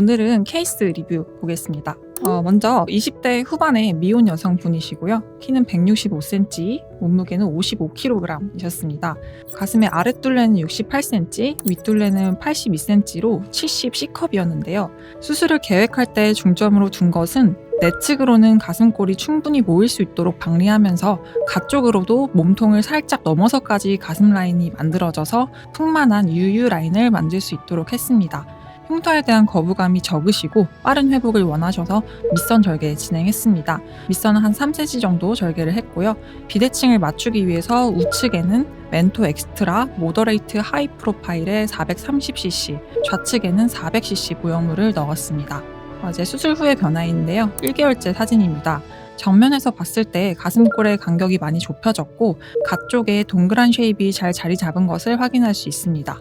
오늘은 케이스 리뷰 보겠습니다. 어, 먼저 20대 후반의 미혼 여성분이시고요. 키는 165cm, 몸무게는 55kg이셨습니다. 가슴의 아랫둘레는 68cm, 윗둘레는 82cm로 70 C컵이었는데요. 수술을 계획할 때 중점으로 둔 것은 내 측으로는 가슴골이 충분히 모일 수 있도록 방리하면서 가쪽으로도 몸통을 살짝 넘어서까지 가슴 라인이 만들어져서 풍만한 유유 라인을 만들 수 있도록 했습니다. 흉터에 대한 거부감이 적으시고 빠른 회복을 원하셔서 밑선 절개 진행했습니다. 밑선은 한 3cm 정도 절개를 했고요. 비대칭을 맞추기 위해서 우측에는 멘토 엑스트라 모더레이트 하이 프로파일의 430cc, 좌측에는 400cc 보형물을 넣었습니다. 어제 수술 후의 변화인데요. 1개월째 사진입니다. 정면에서 봤을 때 가슴골의 간격이 많이 좁혀졌고 가쪽에 동그란 쉐입이 잘 자리 잡은 것을 확인할 수 있습니다.